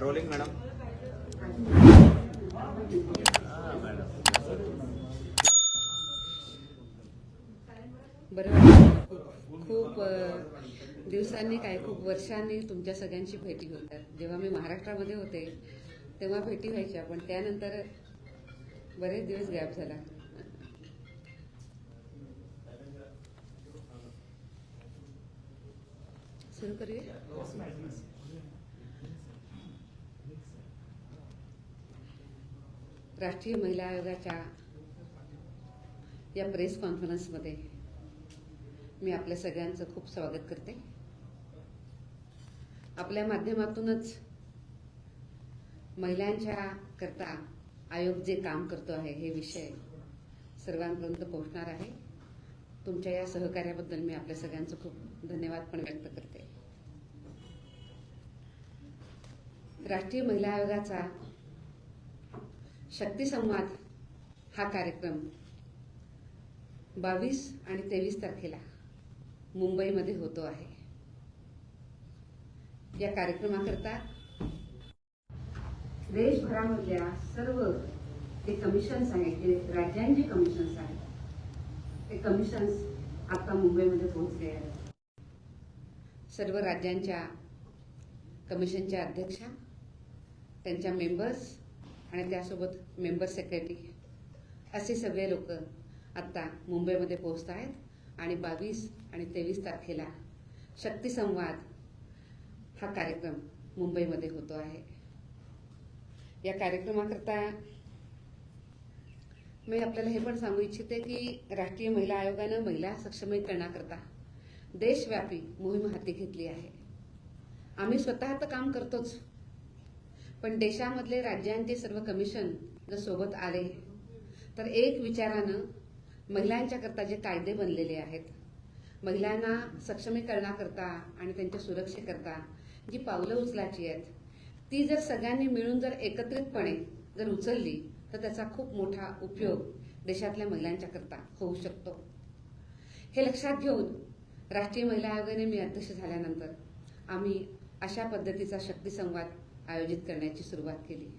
Rolling madam बरं वाटतं खूप दिवसांनी काय खूप वर्षांनी तुमच्या सगळ्यांची भेटी होतात. जेव्हा मी महाराष्ट्रामध्ये होते तेव्हा भेटी व्हायच्या पण त्यानंतर बरेच दिवस गॅप झाला. सुरू करूया? राष्ट्रीय महिला आयोगाच्या या प्रेस कॉन्फरन्समध्ये मी आपल्या सगळ्यांचं खूप स्वागत करते. आपल्या माध्यमातूनच महिलांच्या करता आयोग जे काम करतो आहे हे विषय सर्वांपर्यंत पोहोचणार आहे. तुमच्या या सहकार्याबद्दल मी आपल्या सगळ्यांचं खूप धन्यवाद पण व्यक्त करते. राष्ट्रीय महिला आयोगाचा शक्ती संवाद हा कार्यक्रम बावीस आणि तेवीस तारखेला मुंबईमध्ये होतो आहे. या कार्यक्रमाकरता देशभरामधल्या सर्व जे कमिशन्स आहेत जे राज्यांचे कमिशन्स आहेत ते कमिशन्स आता मुंबईमध्ये पोहोचले आहेत. सर्व राज्यांच्या कमिशनच्या अध्यक्षा त्यांच्या मेंबर्स आणि त्यासोबत मेंबर सेक्रेटरी असे सगळे लोक आत्ता मुंबईमध्ये पोहोचत आहेत. आणि बावीस आणि तेवीस तारखेला शक्ती संवाद हा कार्यक्रम मुंबईमध्ये होतो आहे. या कार्यक्रमाकरता मी आपल्याला हे पण सांगू इच्छिते की राष्ट्रीय महिला आयोगानं महिला सक्षमीकरणाकरता देशव्यापी मोहीम हाती घेतली आहे. आम्ही स्वतः तर काम करतोच पण देशामधले राज्यांचे सर्व कमिशन जर सोबत आले तर एक विचारानं महिलांच्या करता जे कायदे बनलेले आहेत महिलांना सक्षमीकरणाकरता आणि त्यांच्या सुरक्षेकरता जी पावलं उचलायची आहेत ती जर सगळ्यांनी मिळून जर एकत्रितपणे जर उचलली तर त्याचा खूप मोठा उपयोग देशातल्या महिलांच्या करता होऊ शकतो. हे लक्षात घेऊन राष्ट्रीय महिला आयोगाने मी अध्यक्ष झाल्यानंतर आम्ही अशा पद्धतीचा शक्ती संवाद आयोजित करण्याची सुरुवात केली.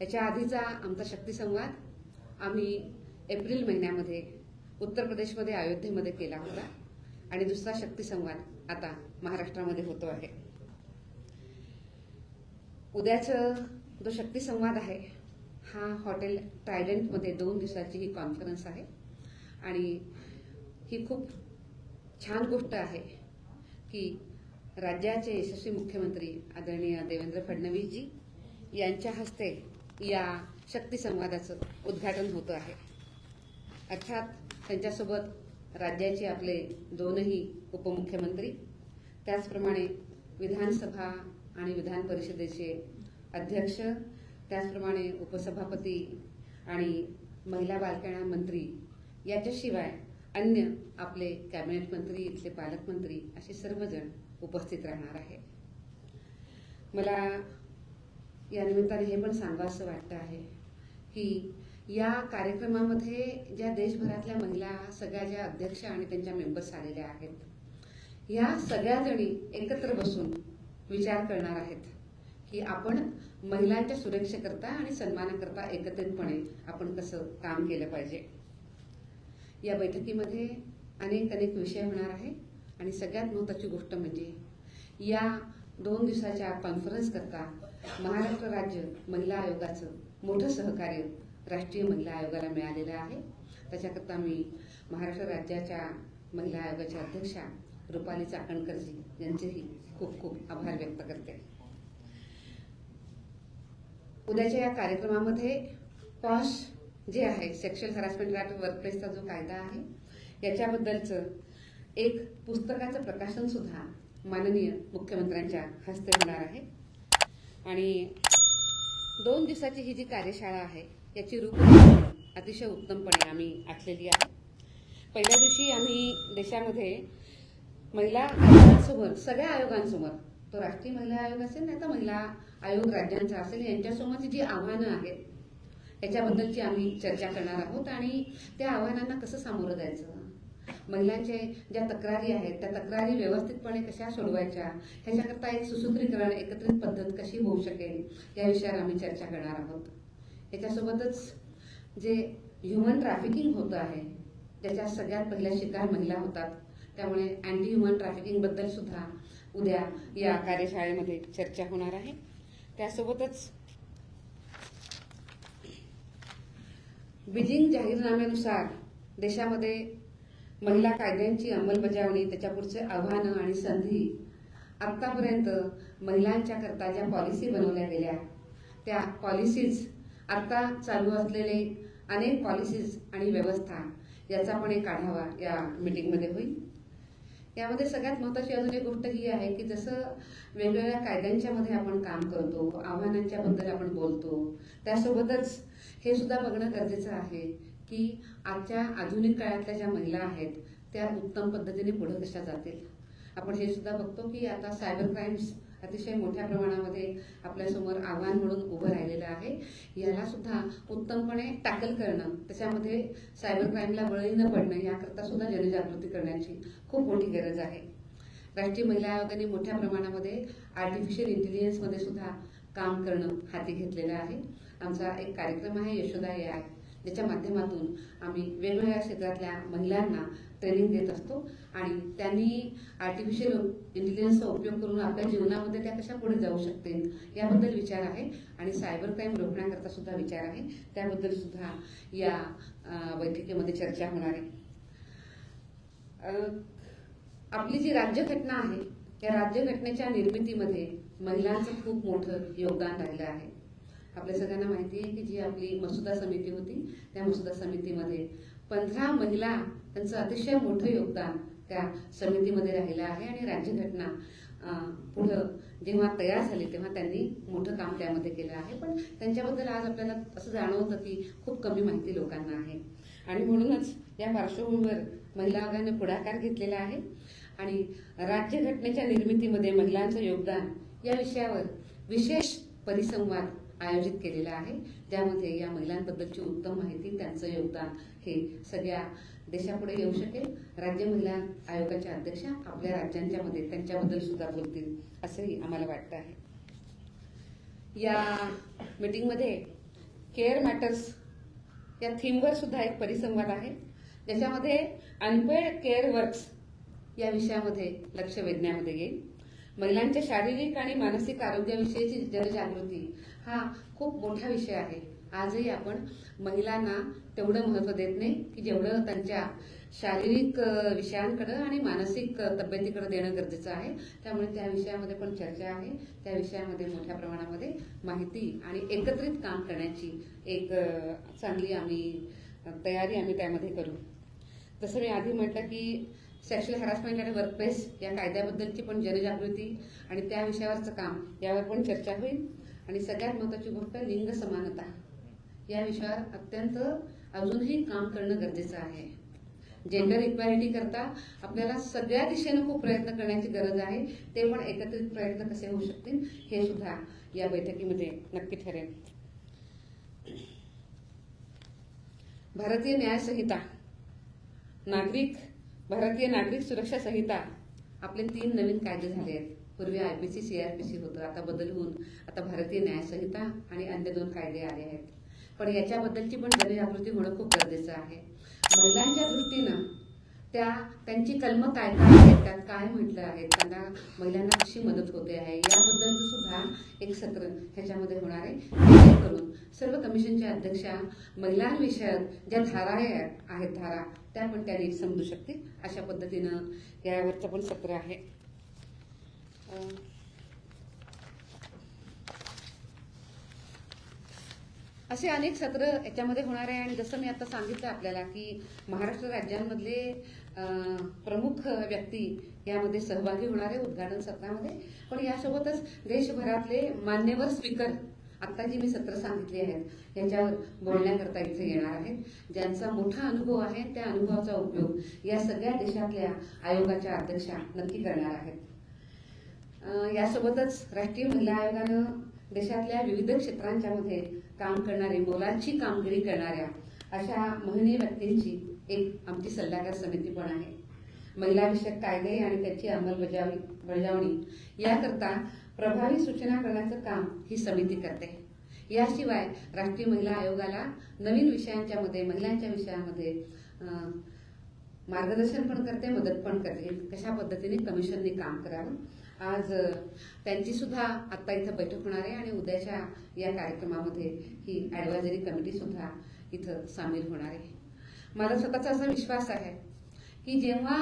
याच्या आधीचा आमचा शक्ती संवाद आम्ही एप्रिल महिन्यामध्ये उत्तर प्रदेशमध्ये अयोध्येमध्ये केला होता आणि दुसरा शक्ती संवाद आता महाराष्ट्रामध्ये होतो आहे. उद्याचं जो शक्ती संवाद आहे हा हॉटेल ट्रायडंटमध्ये दोन दिवसाची ही कॉन्फरन्स आहे आणि ही खूप छान गोष्ट आहे की राज्याचे यशस्वी मुख्यमंत्री आदरणीय देवेंद्र फडणवीसजी यांच्या हस्ते या शक्ती संवादाचं उद्घाटन होतं आहे. अर्थात त्यांच्यासोबत राज्याचे आपले दोनही उपमुख्यमंत्री त्याचप्रमाणे विधानसभा आणि विधान परिषदेचे अध्यक्ष त्याचप्रमाणे उपसभापती आणि महिला बालकल्याण मंत्री याच्याशिवाय अन्य आपले कॅबिनेट मंत्री इथले पालकमंत्री असे सर्वजण उपस्थित राहणार आहे. मला या निमित्ताने हे पण सांगावंसं वाटतं आहे की या कार्यक्रमामध्ये ज्या देशभरातल्या महिला सगळ्या ज्या अध्यक्ष आणि त्यांच्या मेंबर्स आलेल्या आहेत या सगळ्या जणी एकत्र बसून विचार करणार आहेत की आपण महिलांच्या सुरक्षेकरता आणि सन्मानाकरता एकत्रितपणे आपण कसं काम केलं पाहिजे. या बैठकीमध्ये अनेक अनेक विषय होणार आहे आणि सगळ्यात महत्त्वाची गोष्ट म्हणजे या दोन दिवसाच्या कॉन्फरन्स करता महाराष्ट्र राज्य महिला आयोगाचं मोठं सहकार्य राष्ट्रीय महिला आयोगाला मिळालेलं आहे. त्याच्याकरता मी महाराष्ट्र राज्याच्या महिला आयोगाच्या अध्यक्षा रुपाली चाकणकरजी यांचेही खूप खूप आभार व्यक्त करते. उद्याच्या या कार्यक्रमामध्ये पॉश जे आहे सेक्शुअल हरासमेंट वर्कप्लेसचा जो कायदा आहे याच्याबद्दलचं एक पुस्तकाचं प्रकाशन सुद्धा माननीय मुख्यमंत्र्यांच्या हस्ते होणार आहे. आणि दोन दिवसाची ही जी कार्यशाळा आहे याची रूपरेषा अतिशय उत्तमपणे आम्ही आखलेली आहे. पहिल्या दिवशी आम्ही देशामध्ये महिला आयोगांसमोर सगळ्या आयोगांसमोर तो राष्ट्रीय महिला आयोग असेल नाही तर महिला आयोग राज्यांचा असेल यांच्यासमोरची जी आव्हानं आहेत याच्याबद्दलची आम्ही चर्चा करणार आहोत आणि त्या आव्हानांना कसं सामोरं जायचं? महिलांचे ज्या तक्रारी आहेत त्या तक्रारी व्यवस्थितपणे कशा सोडवायच्या? ह्याच्याकरता एक सुसूत्रीकरण एकत्रित पद्धत कशी होऊ शकेल? या विषयावर आम्ही चर्चा करणार आहोत. याच्यासोबतच जे ह्युमन ट्रॅफिकिंग होतं आहे त्याच्या सगळ्यात पहिल्या शिकार महिला होतात. त्यामुळे अँटी ह्युमन ट्रॅफिकिंगबद्दल सुद्धा उद्या या कार्यशाळेमध्ये चर्चा होणार आहे. त्यासोबतच बीजिंग जाहीरनाम्यानुसार देशामध्ये महिला कायद्यांची अंमलबजावणी त्याच्या पुढचे आव्हानं आणि संधी. आत्तापर्यंत महिलांच्या करता ज्या पॉलिसी बनवल्या गेल्या त्या पॉलिसीज आत्ता चालू असलेले अनेक पॉलिसीज आणि व्यवस्था याचा पण एक आढावा या मीटिंगमध्ये होईल. यामध्ये सगळ्यात महत्त्वाची अजून एक गोष्ट ही आहे की जसं वेगवेगळ्या कायद्यांच्या मध्ये आपण काम करतो आव्हानांच्या बद्दल आपण बोलतो त्यासोबतच हे सुद्धा बघणं गरजेचं आहे की आजच्या आधुनिक काळातल्या ज्या महिला आहेत त्या उत्तम पद्धतीने पुढे कशा जातील? आपण हे सुद्धा बघतो की आता सायबर क्राईम्स अतिशय मोठ्या प्रमाणामध्ये आपल्यासमोर आव्हान म्हणून उभं राहिलेलं आहे. याला सुद्धा उत्तमपणे टॅकल करणं त्याच्यामध्ये सायबर क्राईमला बळी न पडणं याकरता सुद्धा जनजागृती करण्याची खूप मोठी गरज आहे. राष्ट्रीय महिला आयोगाने मोठ्या प्रमाणामध्ये आर्टिफिशियल इंटेलिजन्समध्ये सुद्धा काम करणं हाती घेतलेलं आहे. आमचा एक कार्यक्रम आहे यशोदा या ज्याच्या माध्यमातून आम्ही वेगवेगळ्या क्षेत्रातल्या महिलांना ट्रेनिंग देत असतो. आणि त्यांनी आर्टिफिशियल इंटेलिजन्सचा उपयोग करून आपल्या जीवनामध्ये त्या कशा पुढे जाऊ शकतील याबद्दल विचार आहे. आणि सायबर क्राईम रोखण्याकरता सुद्धा विचार आहे. त्याबद्दल सुद्धा या बैठकीमध्ये चर्चा होणार आहे. आपली जी राज्यघटना आहे या राज्यघटनेच्या निर्मितीमध्ये महिलांचं खूप मोठं योगदान राहिलं आहे. आपल्या सगळ्यांना माहिती आहे की जी आपली मसुदा समिती होती त्या मसुदा समितीमध्ये पंधरा महिला त्यांचं अतिशय मोठं योगदान त्या समितीमध्ये राहिलं आहे आणि राज्यघटना पुढं जेव्हा तयार झाली तेव्हा त्यांनी मोठं काम त्यामध्ये केलं आहे. पण त्यांच्याबद्दल आज आपल्याला असं जाणवतं की खूप कमी माहिती लोकांना आहे. आणि म्हणूनच या पार्श्वभूमीवर महिला आयोगाने पुढाकार घेतलेला आहे. आणि राज्यघटनेच्या निर्मितीमध्ये महिलांचं योगदान या विषयावर विशेष परिसंवाद आयोजित केलेला आहे. ज्यामध्ये या महिलांबद्दलची उत्तम माहिती त्यांचं योगदान हे सगळ्या देशापुढे येऊ शकेल. राज्य महिला आयोगाच्या अध्यक्षा आपल्या राज्यांच्या मध्ये त्यांच्याबद्दल सुद्धा बोलतील असंही आम्हाला वाटतं आहे. या मीटिंगमध्ये केअर मॅटर्स या थीमवर सुद्धा एक परिसंवाद आहे. ज्याच्यामध्ये अनपेड केअर वर्क्स या विषयामध्ये लक्ष वेधण्यामध्ये येईल. महिलांच्या शारीरिक आणि मानसिक आरोग्याविषयीची जनजागृती हा खूप मोठा विषय आहे. आजही आपण महिलांना तेवढं महत्त्व देत नाही की जेवढं त्यांच्या शारीरिक विषयांकडं आणि मानसिक तब्येतीकडे देणं गरजेचं आहे. त्यामुळे त्या विषयामध्ये पण चर्चा आहे. त्या विषयामध्ये मोठ्या प्रमाणामध्ये माहिती आणि एकत्रित काम करण्याची एक चांगली आम्ही तयारी आम्ही त्यामध्ये करू. जसं मी आधी म्हटलं की सेक्शुअल हॅरासमेंट आणि वर्कप्लेस या कायद्याबद्दलची पण जनजागृती आणि त्या विषयावरचं काम यावर पण चर्चा होईल. आणि सगळ्यात महत्त्वाची गोष्ट लिंग समानता. या विषयावर अत्यंत अजूनही काम करणं गरजेचं आहे. जेंडर इक्वॅलिटी करता आपल्याला सगळ्या दिशेनं खूप प्रयत्न करण्याची गरज आहे. ते पण एकत्रित प्रयत्न कसे होऊ शकतील हे सुद्धा या बैठकीमध्ये नक्की ठरेल. भारतीय न्याय संहिता. नागरिक भारतीय नागरिक सुरक्षा संहिता. आपले तीन नवीन कायदे झाले आहेत. पूर्वी I B C C R P C होतं. आता बदल होऊन आता भारतीय न्यायसंहिता आणि अन्य दोन कायदे आले आहेत. पण याच्याबद्दलची पण जनजागृती होणं खूप गरजेचं आहे. महिलांच्या दृष्टीनं त्या त्यांची कलमं काय काय आहेत त्यात काय म्हटलं आहे त्यांना महिलांना कशी मदत होते आहे याबद्दलचं सुद्धा एक सत्र ह्याच्यामध्ये होणार आहे. करून सर्व कमिशनच्या अध्यक्षा महिलांविषयक ज्या धारा आहेत आहेत धारा त्या पण त्यांनी समजू शकतील. अशा पद्धतीनं यावरचं पण सत्र आहे. असे अनेक सत्र याच्यामध्ये होणार आहे. आणि जसं मी आता सांगितलं आपल्याला की महाराष्ट्र राज्यांमधले प्रमुख व्यक्ती यामध्ये सहभागी होणार आहे उद्घाटन सत्रामध्ये. पण यासोबतच देशभरातले मान्यवर स्पीकर आता जी मी सत्र सांगितली आहेत यांच्यावर बोलण्याकरता इथे येणार आहेत. ज्यांचा मोठा अनुभव आहे त्या अनुभवाचा उपयोग या सगळ्या देशातल्या आयोगाच्या अध्यक्षा नक्की करणार आहेत. यासोबतच राष्ट्रीय महिला आयोगानं देशातल्या विविध क्षेत्रांच्या मध्ये काम करणारे मोलाची कामगिरी करणाऱ्या अशा महिने व्यक्तींची एक आमची सल्लागार समिती पण आहे. महिला विषयक कायदे आणि त्याची अंमलबजावणी बजावणी याकरता प्रभावी सूचना करण्याचं काम ही समिती करते. याशिवाय राष्ट्रीय महिला आयोगाला नवीन विषयांच्या मध्ये महिलांच्या विषयामध्ये मार्गदर्शन पण करते मदत पण करते. कशा पद्धतीने कमिशनने काम करावं? आज त्यांची सुद्धा आता इथं बैठक होणार आहे आणि उद्याच्या या कार्यक्रमामध्ये ही ॲडवायझरी कमिटी सुद्धा इथं सामील होणार आहे. माझा स्वतःचा असा विश्वास आहे की जेव्हा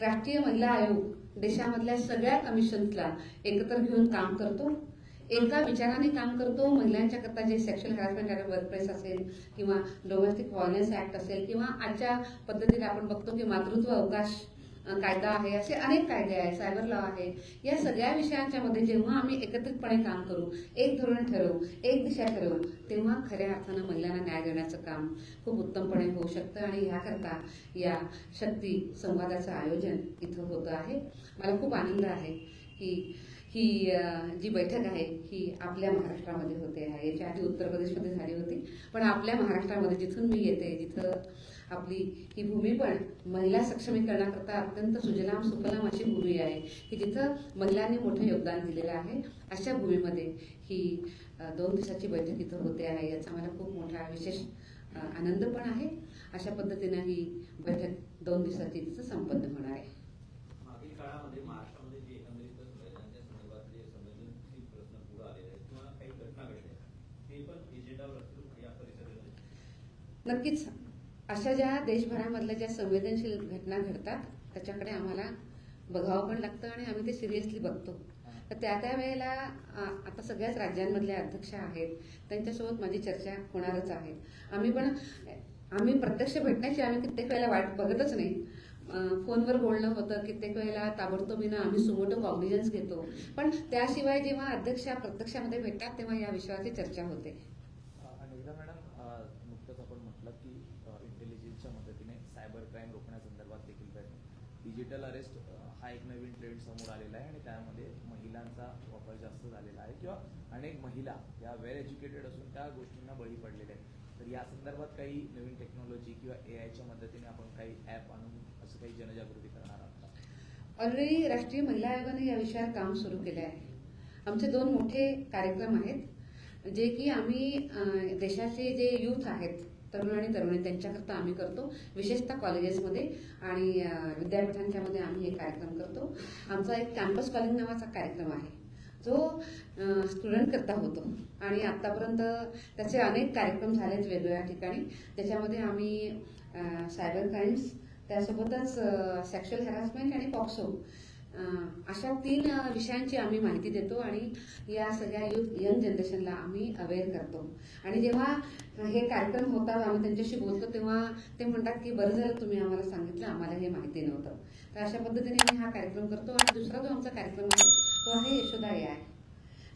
राष्ट्रीय महिला आयोग देशामधल्या सगळ्या कमिशन्सला एकत्र घेऊन काम करतो एका विचाराने काम करतो महिलांच्या करता जे सेक्शुअल हॅरासमेंट अँड वर्कप्लेस असेल किंवा डोमेस्टिक व्हायलन्स ऍक्ट असेल किंवा आजच्या पद्धतीने आपण बघतो की मातृत्व अवकाश कायदा आहे असे अनेक कायदे आहे सायबर लॉ आहे. या सगळ्या विषयांच्या मध्ये जेव्हा आम्ही एकत्रितपणे काम करू एक धोरण ठरवू एक दिशा ठरवू तेव्हा खऱ्या अर्थानं महिलांना न्याय देण्याचं काम खूप उत्तमपणे होऊ शकतं आणि ह्याकरता या शक्ती संवादाचं आयोजन इथं होतं आहे. मला खूप आनंद आहे की ही जी बैठक आहे ही आपल्या महाराष्ट्रामध्ये होते. आहे याच्या आधी उत्तर प्रदेशमध्ये झाली होती. पण आपल्या महाराष्ट्रामध्ये जिथून मी येते जिथं आपली ही भूमी पण महिला सक्षमीकरणाकरता अत्यंत सुजलाम सुफलाम अशी भूमी आहे की जिथं महिलांनी मोठं योगदान दिलेलं आहे. अशा भूमीमध्ये ही दोन दिवसाची बैठक इथं होते आहे. याचा मला खूप मोठा विशेष आनंद पण आहे. अशा पद्धतीनं ही बैठक दोन दिवसाची तिथं संपन्न होणार आहे. मागील काळामध्ये महाराष्ट्रामध्ये जे एकंदरीतच महिलांच्या संदर्भात जे संवेदनशील प्रश्न पुढे आलेले आहेत किंवा काही घटना घडल्या आहेत, ते पण एजेंडावर असतील या परिषदेमध्ये? नक्कीच. अशा ज्या देशभरामधल्या ज्या संवेदनशील घटना घडतात त्याच्याकडे आम्हाला बघावं पण लागतं आणि आम्ही ते सिरियसली बघतो. तर त्या त्या वेळेला आता सगळ्याच राज्यांमधल्या अध्यक्ष आहेत त्यांच्यासोबत माझी चर्चा होणारच आहे. आम्ही पण आम्ही प्रत्यक्ष भेटण्याची आम्ही कित्येक वेळेला वाट बघतच नाही. फोनवर बोलणं होतं कित्येक वेळेला ताबडतोबीनं आम्ही सुमोटो कॉग्निजन्स घेतो. पण त्याशिवाय जेव्हा अध्यक्ष प्रत्यक्षामध्ये भेटतात तेव्हा या विषयाची चर्चा होते अनिता मॅडम अ, नुकतंच आपण म्हटलं की इंटेलिजन्सच्या मदतीने सायबर क्राईम रोखण्यासंदर्भात देखील प्रयत्न डिजिटल अरेस्ट हा एक नवीन ट्रेंड समोर आलेला आहे आणि त्यामध्ये महिलांचा वापर जास्त झालेला आहे किंवा अनेक महिला या वेल एज्युकेटेड असून त्या गोष्टींना बळी पडलेल्या आहेत. तर या संदर्भात काही नवीन टेक्नॉलॉजी किंवा ए आयच्या मदतीने आपण काही ॲप आणून असं काही जनजागृती करणार आहात ऑलरेडी राष्ट्रीय महिला आयोगाने या विषयावर काम सुरू केले आहे आमचे दोन मोठे कार्यक्रम आहेत जे की आम्ही देशाचे जे युथ आहेत तरुण आणि तरुणी त्यांच्याकरता आम्ही करतो. विशेषतः कॉलेजेसमध्ये आणि विद्यापीठांच्यामध्ये विद्यापीठांच्या मध्ये आम्ही हे कार्यक्रम करतो. आमचा एक कॅम्पस कॉलिंग नावाचा कार्यक्रम आहे. जो स्टुडंट करता होतो. आणि आतापर्यंत त्याचे अनेक कार्यक्रम झालेत वेगवेगळ्या ठिकाणी. त्याच्यामध्ये आम्ही सायबर क्राईम्स त्यासोबतच सेक्शुअल हॅरासमेंट आणि पॉक्सो अशा तीन विषयांची आम्ही माहिती देतो आणि या सगळ्या युथ यंग जनरेशनला आम्ही अवेअर करतो. आणि जेव्हा हे कार्यक्रम होतात आम्ही त्यांच्याशी बोलतो तेव्हा ते म्हणतात की बरं झालं तुम्ही आम्हाला सांगितलं आम्हाला हे माहिती नव्हतं. तर अशा पद्धतीने आम्ही हा कार्यक्रम करतो. आणि दुसरा जो आमचा कार्यक्रम आहे तो आहे यशोदा ए आय.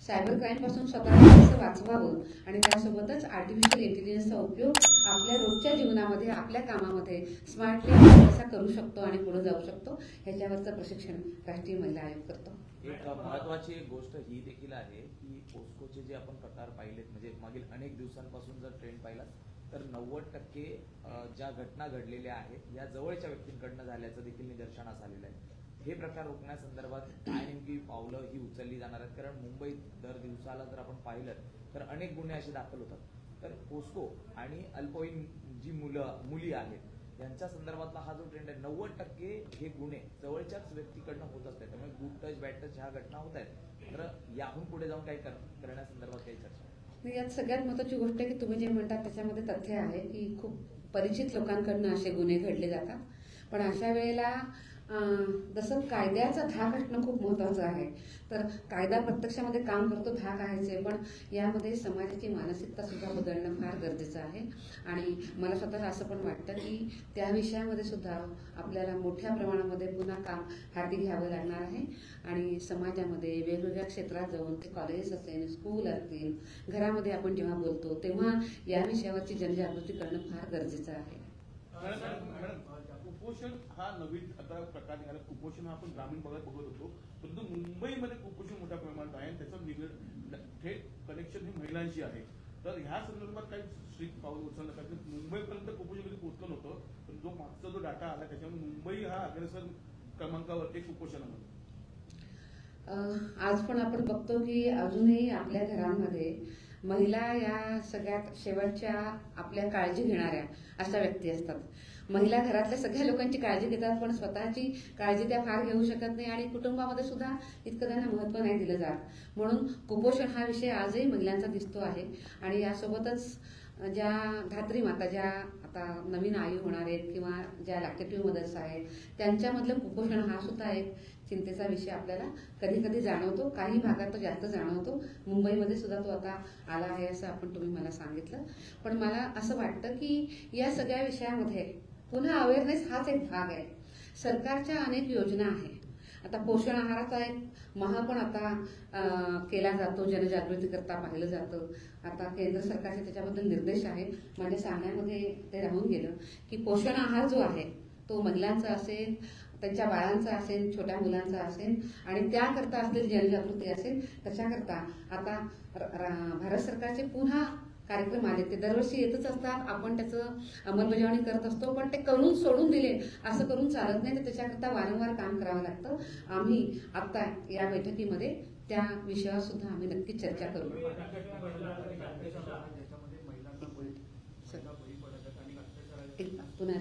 सायबर क्राईमपासून स्वतःला कसं वाचवावं आणि त्यासोबतच आर्टिफिशियल इंटेलिजन्सचा उपयोग आपल्या रोजच्या जीवनामध्ये आपल्या कामामध्ये स्मार्टली आपण कसा करू शकतो आणि पुढे जाऊ शकतो ह्याच्यावरचं प्रशिक्षण राष्ट्रीय महिला आयोग करतो. एक महत्वाची एक गोष्ट ही देखील आहे की पोस्कोचे जे आपण प्रकार पाहिलेत म्हणजे मागील अनेक दिवसांपासून जर ट्रेंड पाहिला तर नव्वद टक्के ज्या घटना घडलेल्या आहेत या जवळच्या व्यक्तींकडनं झाल्याचं देखील निदर्शनास आलेलं आहे. हे प्रकार रोखण्यासंदर्भात काय नेमकी पावलं ही उचलली जाणार आहेत? कारण मुंबईत दर दिवसाला जर आपण पाहिलं तर अनेक गुन्हे असे दाखल होतात. तर पोस्को आणि अल्पवयीन जी मुलं मुली आहेत यांच्या संदर्भातला हा जो ट्रेंड आहे नव्वद टक्के हे गुन्हे जवळच्याच व्यक्तीकडनं होत असतात. त्यामुळे गुड टच बॅड टच ह्या घटना होत आहेत. तर याहून पुढे जाऊन काही करण्यासंदर्भात काही चर्चा यात सगळ्यात महत्वाची गोष्ट आहे की तुम्ही जे म्हणतात त्याच्यामध्ये तथ्य आहे की खूप परिचित लोकांकडनं असे गुन्हे घडले जातात. पण अशा वेळेला जसं कायद्याचा धाक असणं खूप महत्वाचं आहे. तर कायदा प्रत्यक्षामध्ये काम करतो धाक आहेच आहे पण यामध्ये समाजाची मानसिकता सुद्धा बदलणं फार गरजेचं आहे. आणि मला स्वतःला असं पण वाटतं की त्या विषयामध्ये सुद्धा आपल्याला मोठ्या प्रमाणामध्ये पुन्हा काम हाती घ्यावं लागणार आहे. आणि समाजामध्ये वेगवेगळ्या क्षेत्रात जाऊन ते कॉलेजेस असेल स्कूल असतील घरामध्ये आपण जेव्हा बोलतो तेव्हा या विषयावरची जनजागृती करणं फार गरजेचं आहे. कुपोषण हा नवीन आता प्रकार निघाला. कुपोषण हा आपण ग्रामीण भागात बघत होतो. परंतु मुंबईमध्ये कुपोषण मोठ्या प्रमाणात आहे आणि त्याचं निगड थेट कनेक्शन हे महिलांशी आहे. तर ह्या संदर्भात काही स्ट्रिक्ट पाऊल उचललं पाहिजे. मुंबईपर्यंत कुपोषण कधी पोहोचलं नव्हतं. पण जो मागचा जो डाटा आला त्याच्यामुळे मुंबई हा अग्रेसर क्रमांकावरती कुपोषणामध्ये. आज पण आपण बघतो की अजूनही आपल्या घरांमध्ये महिला या सगळ्यात शेवटच्या आपल्या काळजी घेणाऱ्या अशा व्यक्ती असतात. महिला घरातल्या सगळ्या लोकांची काळजी घेतात पण स्वतःची काळजी त्या फार घेऊ शकत नाही आणि कुटुंबामध्ये सुद्धा इतकं त्यांना महत्त्व नाही दिलं जात. म्हणून कुपोषण हा विषय आजही महिलांचा दिसतो आहे आणि यासोबतच ज्या धात्री माता ज्या आता नवीन आई होणार आहेत किंवा ज्या लॅक्टेटिव्ह मदर्स आहेत त्यांच्यामधलं कुपोषण हा सुद्धा एक चिंतेचा विषय आपल्याला कधी कधी जाणवतो. काही भागात तो जास्त जाणवतो. मुंबईमध्ये सुद्धा तो आता आला आहे असं आपण तुम्ही मला सांगितलं. पण मला असं वाटतं की या सगळ्या विषयामध्ये पुन्हा अवेअरनेस हाच एक भाग आहे. सरकारच्या अनेक योजना आहे. आता पोषण आहाराचा एक महा पण आता केला जातो जनजागृती करता पाहिलं जातं. आता केंद्र सरकारचे त्याच्याबद्दल निर्देश आहेत. माझ्या सांगण्यामध्ये ते राहून गेलं की पोषण आहार जो आहे तो महिलांचा असेल त्यांच्या बाळांचा असेल छोट्या मुलांचा असेल आणि त्याकरता असलेली जनजागृती असेल त्याच्याकरता आता र- रा- भारत सरकारचे पुन्हा कार्यक्रम आले. ते दरवर्षी येतच असतात. आपण त्याचं अंमलबजावणी करत असतो पण ते करून सोडून दिले. असं करून चालत नाही तर त्याच्याकरता वारंवार काम करावं लागतं. आम्ही आता या बैठकीमध्ये त्या विषयावर सुद्धा आम्ही नक्की चर्चा करू. ज्याच्यामध्ये महिलांना बळी महिला बळी पडत आहेत आणि अत्याचाराच्या एक पुन्हा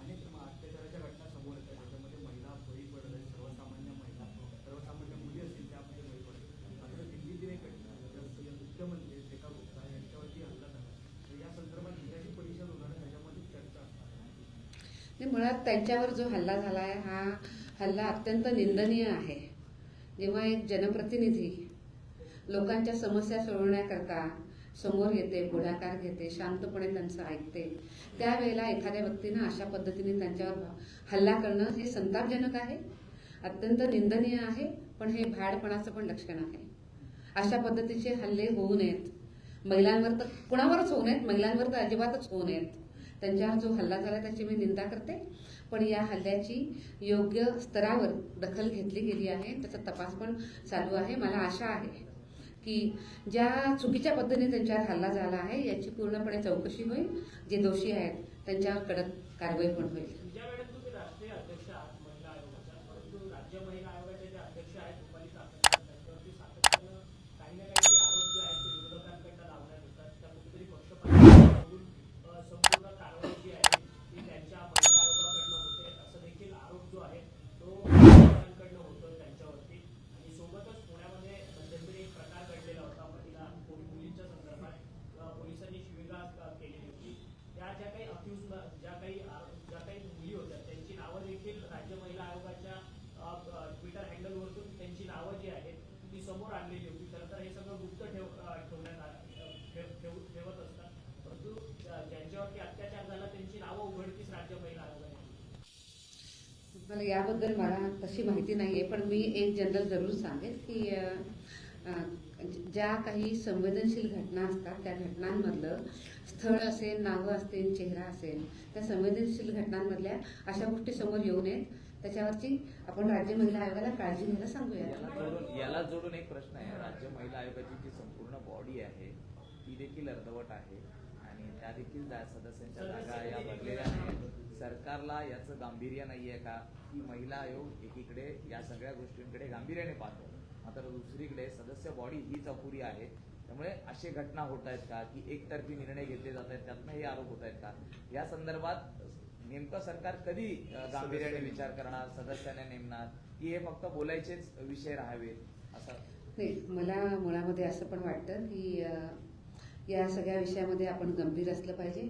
अनेक अत्याचाराच्या घटना समोर येतात ज्याच्यामध्ये महिला बळी पडत आहेत सर्वसामान्य महिला सर्वसामान्य मुली असतील त्यामध्ये बळी पडत आहेत मात्र दिल्लीतील एक घटना ज्याच्यात मुख्यमंत्री रेखा गुप्ता यांच्यावरती हल्ला झाला तर या संदर्भात जिल्ह्याची परिषद होणार आहे त्याच्यामध्ये चर्चा असणार आहे नाही मुळात त्यांच्यावर जो हल्ला झाला आहे हा हल्ला अत्यंत निंदनीय आहे. जेव्हा एक जनप्रतिनिधी लोकांच्या समस्या सोडवण्याकरता समोर येते पुढाकार घेते शांतपणे त्यांचं ऐकते त्यावेळेला एखाद्या व्यक्तीनं अशा पद्धतीने त्यांच्यावर हल्ला करणं हे संतापजनक आहे अत्यंत निंदनीय आहे पण हे भाडपणाचं पण लक्षण आहे. अशा पद्धतीचे हल्ले होऊ नयेत. महिलांवर तर कुणावरच होऊ नयेत महिलांवर तर अजिबातच होऊ नयेत. त्यांच्यावर जो हल्ला झाला त्याची मी निंदा करते. पण या हल्ल्याची योग्य स्तरावर दखल घेतली गेली आहे. त्याचा तपास पण चालू आहे. मला आशा आहे की ज्या चुकीच्या पद्धतीने त्यांच्यावर हल्ला झाला आहे याची पूर्णपणे चौकशी होईल. जे दोषी आहेत त्यांच्यावर कडक कारवाई पण होईल ज्या वेळेस तुम्ही राष्ट्रीय अध्यक्ष आहात महिला आयोगाच्या परंतु राज्य महिला आयोगाचे जे अध्यक्ष आहेत रुपाली चाकणकर त्यांच्यावरती सातत्यानं काही ना काही जे आरोप जे आहेत ते विरोधकांकडनं लावण्यात येतात त्या कुठेतरी पक्षपाती होऊन अ, संपूर्ण कारवाई जी आहे ती त्यांच्या महिला आयोगाकडनं होते असं देखील आरोप जो आहे तो विरोधकांकडनं होतो त्यांच्यावरती आणि सोबतच पुण्यामध्ये मध्यंतरी एक प्रकार घडलेला होता महिला पोलीस मुलींच्या संदर्भात अ, पोलिसांनी शिवीगाळ अ, केलेली होती त्या ज्या काही अक्यूज ज्या काही आरोप- ज्या काही मुली होत्या त्यांची नावं देखील राज्य महिला आयोगाच्या ट्विटर हँडलवरतून त्यांची नावं जी आहेत ती समोर आणलेली होती खरं तर हे सगळं गुप्त ठेव अ, ठेवण्यात आ- अ, ठेव- ठेव- ठेवत असतात परंतु ज्या- ज्यांच्यावरती अत्याचार झाला त्यांची नावं उघडकीस राज्य महिला आयोगाने दिली. मला याबद्दल मला तशी माहिती नाही आहे पण मी एक जनरल जरूर सांगेन की ज्या काही संवेदनशील घटना असतात त्या घटनांमधलं स्थळ असेल नावं असतील चेहरा असेल त्या संवेदनशील घटनांमधल्या अशा गोष्टी समोर येऊ नयेत. त्याच्यावरची आपण राज्य महिला आयोगाला काळजी घ्यायला सांगूया. याला जोडून याला जोडून एक प्रश्न आहे. राज्य महिला आयोगाची जी संपूर्ण बॉडी आहे ती देखील अर्धवट आहे आणि त्या देखील सदस्यांच्या जागा या भरलेल्या आहेत सरकारला याचं गांभीर्य नाहीये का? की महिला आयोग एकीकडे या सगळ्या गोष्टींकडे गांभीर्याने पाहतो. मात्र दुसरीकडे सदस्य बॉडी हीच अपुरी आहे. त्यामुळे असे घटना होत आहेत का? की एकतर्फी निर्णय घेतले जात आहेत त्यातनं हे आरोप होत आहेत का? या संदर्भात नेमकं सरकार कधी गांभीर्याने विचार करणार सदस्यांना नेमणार? की हे फक्त बोलायचेच विषय राहावेत असं नाही मला मुळामध्ये असं पण वाटतं की या सगळ्या विषयामध्ये आपण गंभीर असलं पाहिजे.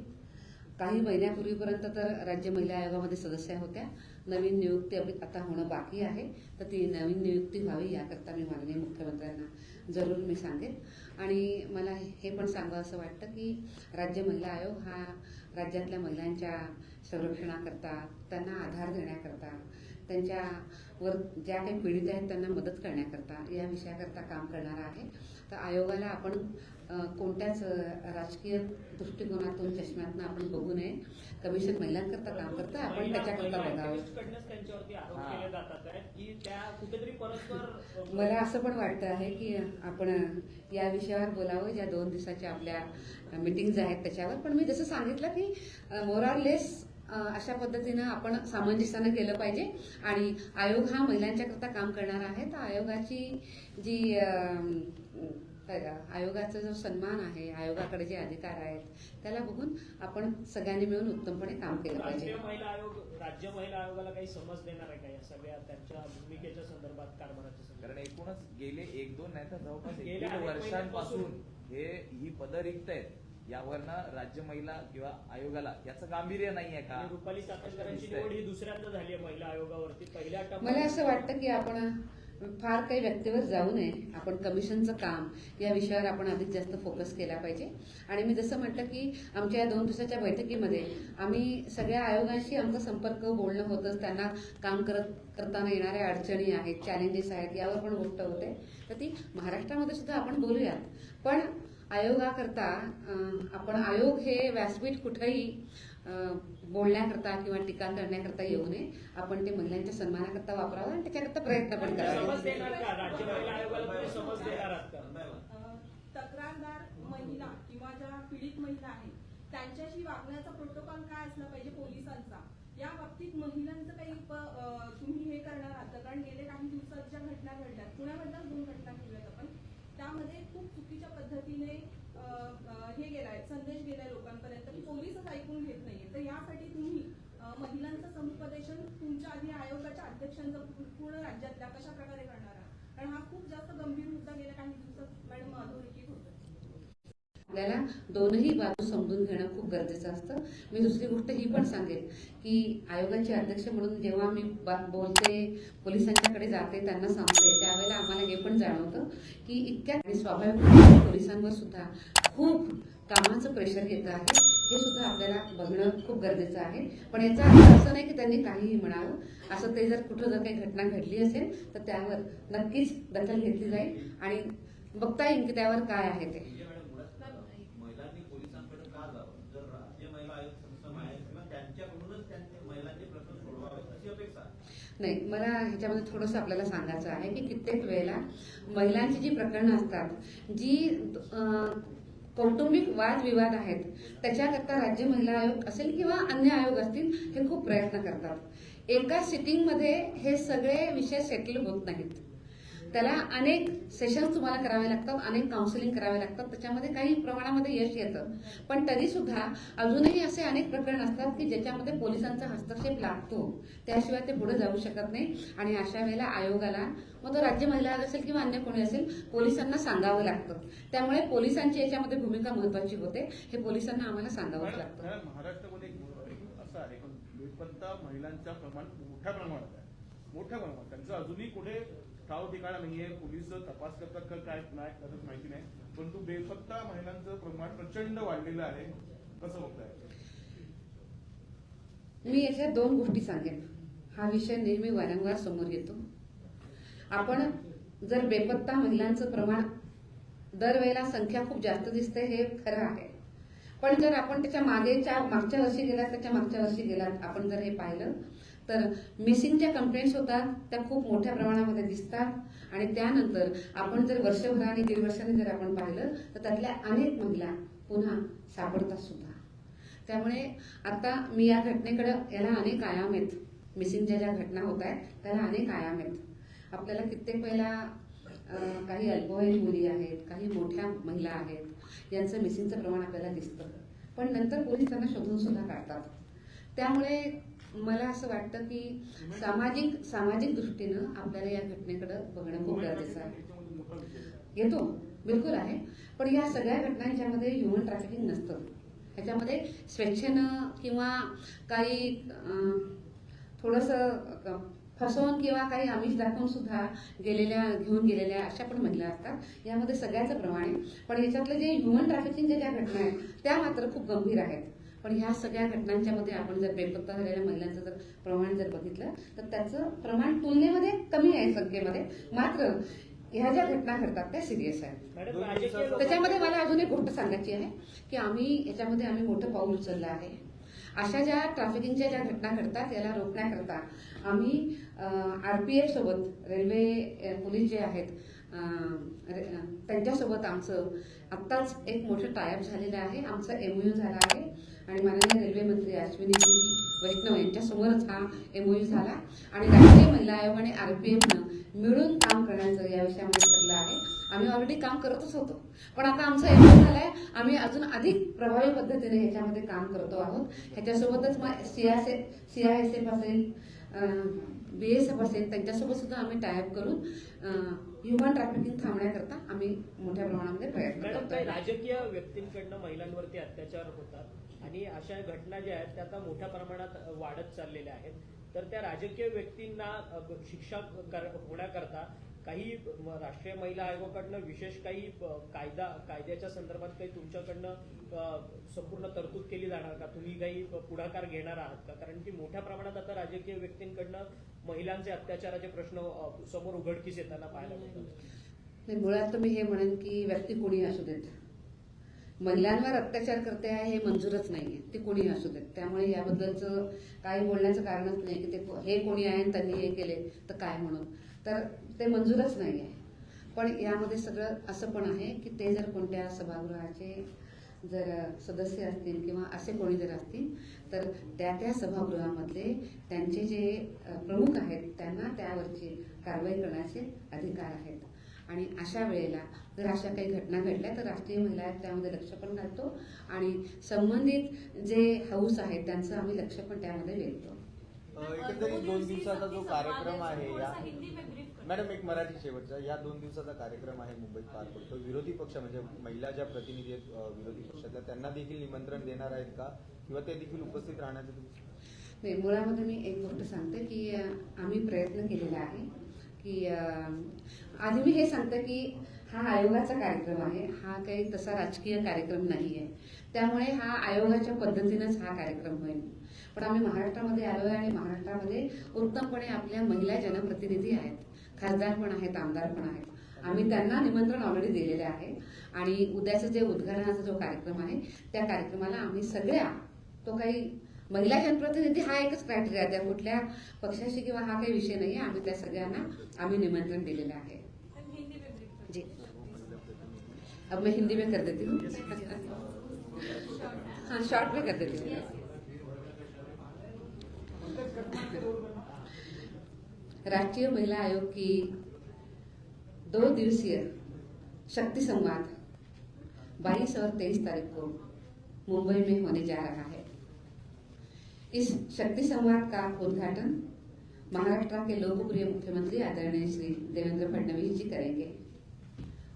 काही महिन्यापूर्वीपर्यंत तर राज्य महिला आयोगामध्ये सदस्य होत्या. नवीन नियुक्ती आपली आता होणं बाकी आहे तर ती नवीन नियुक्ती व्हावी याकरता मी माननीय मुख्यमंत्र्यांना जरूर मी सांगेन. आणि मला हे पण सांगावं असं वाटतं की राज्य महिला आयोग हा राज्यातल्या महिलांच्या संरक्षणाकरता त्यांना आधार देण्याकरता त्यांच्यावर ज्या काही पीडित आहेत त्यांना मदत करण्याकरता या विषयाकरता काम करणार आहे. तर आयोगाला आपण कोणत्याच राजकीय दृष्टिकोनातून चष्म्यातनं आपण बघू नये. कमिशन महिलांकरता काम करतं आपण त्याच्याकरता बघावं. मला असं पण वाटतं आहे की आपण या विषयावर बोलावं ज्या दोन दिवसाच्या आपल्या मिटिंग्ज आहेत त्याच्यावर. पण मी जसं सांगितलं की मोरार लेस अशा पद्धतीनं आपण सामंजस्यानं केलं पाहिजे. आणि आयोग हा महिलांच्याकरता काम करणार आहे. तर आयोगाची जी आयोगाचा जो सन्मान आहे आयोगाकडे जे अधिकार आहेत त्याला बघून आपण सगळ्यांनी मिळून उत्तमपणे काम केलं पाहिजे. महिला आयोग राज्य महिला आयोगाला काही समज देणार आहे का? या सगळ्या त्यांच्या भूमिकेच्या संदर्भात कारभाराच्या कारण एकूणच गेले एक दोन नाही तर जवळपास एक गेल्या वर्षांपासून हे ही पदं रिक्त आहेत. यावरनं राज्य महिला किंवा आयोगाला याचं गांभीर्य नाही आहे का? रुपाली दिसतंय. निवड ही दुसऱ्यांदा झाली आहे महिला आयोगावरती. पहिल्या मला असं वाटतं की आपण फार काही व्यक्तीवर जाऊ नये. आपण कमिशनचं काम या विषयावर आपण अधिक जास्त फोकस केला पाहिजे. आणि मी जसं म्हटलं की आमच्या या दोन दिवसाच्या बैठकीमध्ये आम्ही सगळ्या आयोगांशी आमचा संपर्क बोलणं होतंच. त्यांना काम करत करताना येणाऱ्या अडचणी आहेत चॅलेंजेस आहेत यावर पण गोष्ट होते. तर ती महाराष्ट्रामध्ये सुद्धा आपण बोलूयात. पण आयोगाकरता आपण आयोग हे व्यासपीठ कुठेही बोलण्याकरता किंवा टीका करण्याकरता येऊ नये. आपण ते महिलांच्या सन्मानाकरता वापरावं आणि त्याच्याकरता प्रयत्न पण समज करावे तक्रारदार महिला किंवा ज्या पीडित महिला आहेत त्यांच्याशी वागण्याचा प्रोटोकॉल काय असला पाहिजे पोलिसांचा या बाबतीत महिलांचं काही प- अ, तुम्ही हे करणार आहात का? कारण गेल्या काही दिवसात ज्या घटना घडल्या पुण्यामधल्याच दोन घटना घेऊयात आपण त्यामध्ये खूप चुकीच्या पद्धतीने अ, अ, हे गेलाय संदेश गेलाय लोकांपर्यंत की पोलीसच ऐकून घेत नाहीये तर यासाठी तुम्ही अ, महिलांचं समुपदेशन तुमच्या आधी आयोगाच्या अध्यक्षांचं पू- पूर्ण राज्यातल्या कशा प्रकारे करणार आहात कारण हा खूप जास्त गंभीर मुद्दा गेल्या काही दिवसात मॅडम अधोरेखित होतोय आपल्याला दोनही बाजू समजून घेणं खूप गरजेचं असतं. मी दुसरी गोष्ट ही पण सांगेन की आयोगाचे अध्यक्ष म्हणून जेव्हा मी बा- बोलते पोलिसांच्याकडे जाते त्यांना सांगते त्यावेळेला आम्हाला हे पण जाणवतं की इतक्या स्वाभाविक पोलिसांवर सुद्धा खूप कामाचं प्रेशर येतं आहे. हे सुद्धा आपल्याला बघणं खूप गरजेचं आहे. पण याचा अर्थ असं नाही की त्यांनी काहीही म्हणावं. असं ते जर कुठं जर काही घटना घडली असेल तर त्यावर नक्कीच दखल घेतली जाईल. आणि बघता येईल की त्यावर काय आहे ते विजय मॅडम मुळात महिलांनी पोलिसांकडे का जावं जर राज्य महिला आयोग सक्षम आहे किंवा त्यांच्याकडूनच त्यांचे महिलांचे प्रश्न सोडवावे अशी अपेक्षा आहे नाही मला ह्याच्यामध्ये थोडंसं आपल्याला सांगायचं आहे की कित्येक वेळेला महिलांची जी प्रकरणं असतात जी कौटुंबिक वादविवाद आहेत त्याच्याकरता राज्य महिला आयोग असेल किंवा अन्य आयोग असतील हे खूप प्रयत्न करतात. एका सिटिंगमध्ये हे सगळे विषय सेटल होत नाहीत. त्याला अनेक सेशन्स तुम्हाला करावे लागतात अनेक काउन्सिलिंग करावे लागतात. त्याच्यामध्ये काही प्रमाणामध्ये यश येतं. पण तरी सुद्धा अजूनही असे अनेक प्रकरण असतात की ज्याच्यामध्ये पोलिसांचा हस्तक्षेप लागतो. त्याशिवाय ते पुढे जाऊ शकत नाही. आणि अशा वेळेला आयोगाला मग तो राज्य महिला आयोग असेल किंवा अन्य कोणी असेल पोलिसांना सांगावं लागतं. त्यामुळे पोलिसांची याच्यामध्ये भूमिका महत्वाची होते. हे पोलिसांना आम्हाला सांगावंच लागतं. महाराष्ट्रामध्ये असं आहे महिलांचं प्रमाण मोठ्या प्रमाणात आहे. मोठ्या प्रमाणात त्यांचं अजूनही कुठे ठाव ठिकाणा नाहीये. पोलीस तपास करतात का काय नाही त्याच माहिती नाही. परंतु बेपत्ता महिलांचं प्रमाण प्रचंड वाढलेलं आहे. कसं बघताय? मी याच्या दोन गोष्टी सांगेन. हा विषय नेहमी वारंवार समोर येतो. आपण जर बेपत्ता महिलांचं प्रमाण दरवेळेला संख्या खूप जास्त दिसते हे खरं आहे. पण जर आपण त्याच्या मागेच्या मागच्या वर्षी गेलात त्याच्या मागच्या वर्षी गेलात आपण जर हे पाहिलं तर मिसिंग ज्या कंप्लेंट्स होतात त्या खूप मोठ्या प्रमाणामध्ये दिसतात. आणि त्यानंतर आपण जर वर्षभराने दीड वर्षाने जर आपण पाहिलं तर त्यातल्या अनेक महिला पुन्हा सापडतात सुद्धा. त्यामुळे आता मी या घटनेकडे याला अनेक आयाम आहेत. मिसिंगच्या ज्या घटना होत आहेत त्याला अनेक आयाम आहेत. आपल्याला कित्येक वेळेला काही अल्पवयीन मुली आहेत काही मोठ्या महिला आहेत यांचं मिसिंगचं प्रमाण आपल्याला दिसतं. पण नंतर पोलीस त्यांना शोधून सुद्धा काढतात. त्यामुळे मला असं वाटतं की सामाजिक सामाजिक दृष्टीनं आपल्याला या घटनेकडे बघणं खूप गरजेचं आहे. येतो? बिलकुल आहे. पण या सगळ्या घटना ज्यामध्ये ह्युमन ट्रॅफिकिंग नसतं. ह्याच्यामध्ये स्वेच्छेनं किंवा काही थोडंसं फसवून किंवा काही आमिष दाखवून सुद्धा गेलेल्या घेऊन गेलेल्या अशा पण महिला असतात. यामध्ये सगळ्याचं प्रमाण आहे. पण याच्यातलं जे ह्युमन ट्रॅफिकिंगच्या ज्या घटना आहेत त्या मात्र खूप गंभीर आहेत. पण ह्या सगळ्या घटनांच्या मध्ये आपण जर बेपत्ता झालेल्या महिलांचं जर प्रमाण जर बघितलं तर त्याचं प्रमाण तुलनेमध्ये कमी आहे संख्येमध्ये. मात्र ह्या ज्या घटना घडतात त्या सिरियस आहेत. त्याच्यामध्ये मला अजून एक गोष्ट सांगायची आहे की आम्ही याच्यामध्ये आम्ही मोठं पाऊल उचललं आहे. अशा ज्या ट्रॅफिकिंगच्या ज्या घटना घडतात याला रोखण्याकरता आम्ही आरपीएफ सोबत रेल्वे पोलीस जे आहेत त्यांच्यासोबत आमचं आत्ताच एक मोठं टायअप झालेलं आहे. आमचा एमओयू झाला आहे. आणि माननीय रेल्वेमंत्री अश्विनीजी वैष्णव यांच्यासमोरच हा एमओयू झाला. आणि राष्ट्रीय महिला आयोग आणि आर पी एफनं मिळून काम करण्याचं या विषयामध्ये ठरलं आहे. आम्ही ऑलरेडी काम करतच होतो. पण आता आमचा झालं आहे आम्ही अजून अधिक प्रभावी पद्धतीने ह्याच्यामध्ये काम करतो आहोत. ह्याच्यासोबतच मग एस एफ असेल बी एस एफ असेल त्यांच्यासोबत सुद्धा आम्ही टायअप करून ह्युमन ट्रॅफिकिंग थांबण्याकरता आम्ही मोठ्या प्रमाणामध्ये प्रयत्न करतो राजकीय व्यक्तींकडनं महिलांवरती अत्याचार होतात. आणि अशा घटना ज्या आहेत त्या आता मोठ्या प्रमाणात वाढत चाललेल्या आहेत. तर त्या राजकीय व्यक्तींना शिक्षा होण्याकरता काही राष्ट्रीय महिला आयोगाकडनं विशेष काही कायदा कायद्याच्या संदर्भात काही तुमच्याकडनं संपूर्ण तरतूद केली जाणार का? तुम्ही काही पुढाकार घेणार आहात का? कारण की मोठ्या प्रमाणात आता राजकीय व्यक्तींकडनं महिलांचे अत्याचाराचे प्रश्न समोर उघडकीस येताना पाहायला मिळतात. मुळात मी हे म्हणेन की व्यक्ती कोणी असू देत. महिलांवर अत्याचार करते आहे हे मंजूरच नाहीये. ते कोणी असू देत. त्यामुळे याबद्दलचं काही बोलण्याचं कारणच नाही की ते हे कोणी आहे आणि त्यांनी हे केले तर काय म्हणून. तर ते मंजूरच नाही आहे पण यामध्ये सगळं असं पण आहे की ते जर कोणत्या सभागृहाचे जर सदस्य असतील किंवा असे कोणी जर असतील तर त्या त्या सभागृहामधले त्यांचे जे प्रमुख आहेत त्यांना त्यावरची कारवाई करण्याचे अधिकार आहेत. आणि अशा वेळेला जर अशा काही घटना घडल्या तर राष्ट्रीय महिला आयोग त्यामध्ये लक्ष पण घालतो आणि संबंधित जे हाऊस आहेत त्यांचं आम्ही लक्ष पण त्यामध्ये वेधतो. एकंदरीत दोन दिवसाचा जो कार्यक्रम आहे या मॅडम एक मराठी शेवटचा. या दोन दिवसाचा कार्यक्रम आहे मुंबईत पार पडतो. विरोधी पक्ष म्हणजे महिला ज्या प्रतिनिधी आहेत विरोधी पक्षातल्या त्यांना देखील निमंत्रण देणार आहेत का? किंवा ते देखील उपस्थित राहण्याचं तुम्ही नाही मुळामध्ये मी एक गोष्ट सांगते की आम्ही प्रयत्न केलेला आहे की आधी मी हे सांगते की हा आयोगाचा कार्यक्रम आहे. हा काही तसा राजकीय कार्यक्रम नाही आहे त्यामुळे हा आयोगाच्या पद्धतीनंच हा कार्यक्रम होईल. पण आम्ही महाराष्ट्रामध्ये आलो आहे आणि महाराष्ट्रामध्ये उत्तमपणे आपल्या महिला जनप्रतिनिधी आहेत. खासदार पण आहेत आमदार पण आहेत. आम्ही त्यांना निमंत्रण ऑलरेडी दिलेले आहे. आणि उद्याचं जे उद्घाटनाचा जो कार्यक्रम आहे त्या कार्यक्रमाला आम्ही सगळ्या तो काही महिला जनप्रतिनिधी हा एकच क्रायटेरिया त्या पक्षाशी किंवा हा विषय नाही आम्ही त्या सगळ्यांना निमंत्रण दिलेलं आहे. जी. अब मैं हिंदी में कर देती हूँ. हाँ शॉर्ट में कर देती हूँ. राष्ट्रीय महिला आयोग की दो दिवसीय शक्ति संवाद 22 और 23 तारीख को मुंबई में होने जा रहा है। इस शक्ति संवाद का उद्घाटन महाराष्ट्र के लोकप्रिय मुख्यमंत्री आदरणीय श्री देवेंद्र फडणवीस जी करेंगे।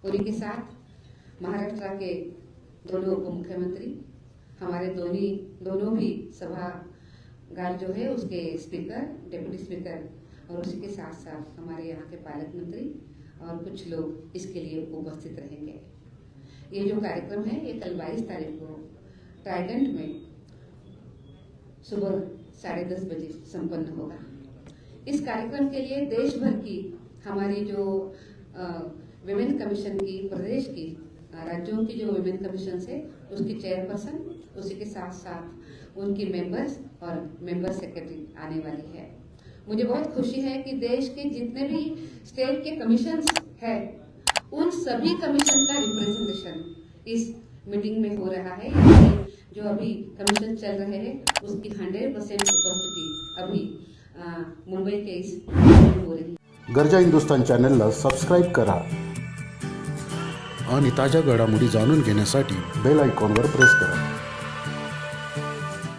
उन्हीं के साथ महाराष्ट्र के दोनों उप मुख्यमंत्री हमारे दोनों दोनों भी सभागार जो है उसके स्पीकर, डेप्यूटी स्पीकर और उसी के साथ साथ हमारे यहाँ के पालक मंत्री और कुछ लोग इसके लिए उपस्थित रहेंगे। ये जो कार्यक्रम है, ये कल 22 तारीख को ट्राइडेंट में सुबह साढ़े दस बजे संपन्न होगा। इस कार्यक्रम के लिए देश भर की हमारी जो विमेन कमीशन की, प्रदेश की राज्यों की जो विमेन कमीशन है, उसकी चेयरपर्सन, उसी के साथ साथ उनकी मेंबर्स और मेंबर सेक्रेटरी आने वाली है। मुझे बहुत खुशी है कि देश के जितने भी स्टेट के कमीशन है, उन सभी कमीशन का रिप्रेजेंटेशन इस मीटिंग में हो रहा है। जो अभी कमीशन चल रहे हैं उसकी हंड्रेड परसेंट उपस्थिति अभी मुंबई के इस हो रही गरजा हिंदुस्तान चॅनलला सबस्क्राईब करा आणि ताज्या घडामोडी जाणून घेण्यासाठी बेल आयकॉनवर प्रेस करा.